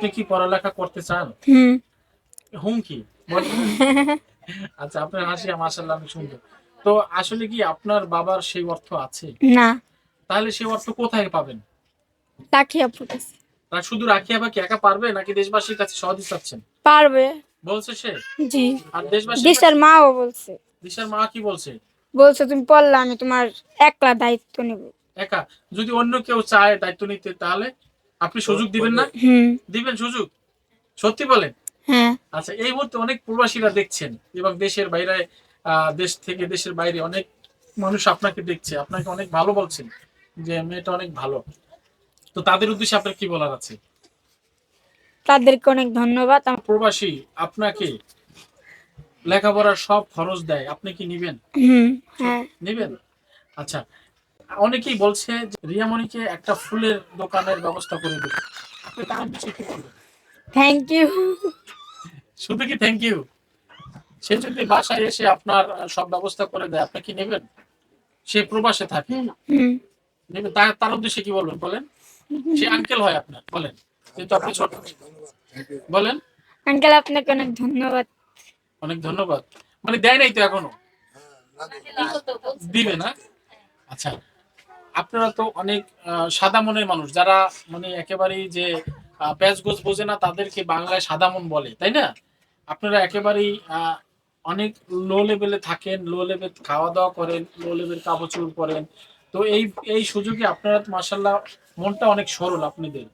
আপনি কি পড়ালেখা করতে চান? হুম। হুমকি? আচ্ছা আপনার হাসি মাসাল্লাহ আমি শুনব তো আসলে কি আপনার বাবার সেই অর্থ আছে? না। তাহলে সেই অর্থ কোথায় পাবেন? রাখি আপুর কাছে। আর শুধু একা পারবে নাকি দেশবাসীর কাছে সহযোগী চাচ্ছেন? পারবে। বলছে সে? জি। আর দেশবাসী দিশার মাও বলছে। দিশার মা কি বলছে? বলছে তুমি পড়লে আমি তোমার একলা দায়িত্ব নেব। একা? যদি অন্য কেউ চায় দায়িত্ব নিতে তাহলে? আপনি সুযোগ দিবেন না? দিবেন সুযোগ? সত্যি বলেন? হ্যাঁ। আচ্ছা এই মুহূর্তে অনেক প্রবাসীরা দেখছেন এবং দেশের বাইরে দেশ থেকে দেশের বাইরে অনেক মানুষ আপনাকে দেখছে। আপনাকে অনেক ভালো বলছেন যে মেয়েটা অনেক ভালো। তো তাদের উদ্দেশ্যে আপনার কি বলার আছে? তাদেরকে অনেক ধন্যবাদ। প্রবাসী আপনাকে লেখাপড়ার সব খরচ দেয়। আপনি কি নিবেন? হুম হ্যাঁ। নিবেন? আচ্ছা অনেকেই বলছে যে রিয়ামণিকে একটা ফুলের দোকানের ব্যবস্থা করে দেবে আপনি তার উদ্দেশ্যে কি বলবেন? থ্যাংক ইউ শুধু কি থ্যাংক ইউ সে যদি বাসায় এসে আপনার সব ব্যবস্থা করে দেয় আপনি কি নেবেন? সে প্রবাসে থাকে। নেবেন। তার তার উদ্দেশ্যে কি বলবেন বলেন? সে আঙ্কেল হয় আপনার বলেন। কিন্তু আপনি ছোট। বলেন। আঙ্কেল আপনাকে অনেক ধন্যবাদ। অনেক ধন্যবাদ। মানে দেয় নাই তো এখনও? দিবে না? আচ্ছা। আপনারা তো অনেক সাদা মনের মানুষ। যারা মানে একেবারেই যে প্যাঁচ গোছ বোঝে না, তাদেরকে বাংলায় সাদা মন বলে, তাই না? আপনারা একেবারেই অনেক লো লেভেলে থাকেন লো লেভেল খাওয়া দাওয়া করেন লো লেভেল কাপড় চুল করেন তো এই এই সুযোগে আপনারা মাসাল্লাহ মনটা অনেক সরল আপনাদের।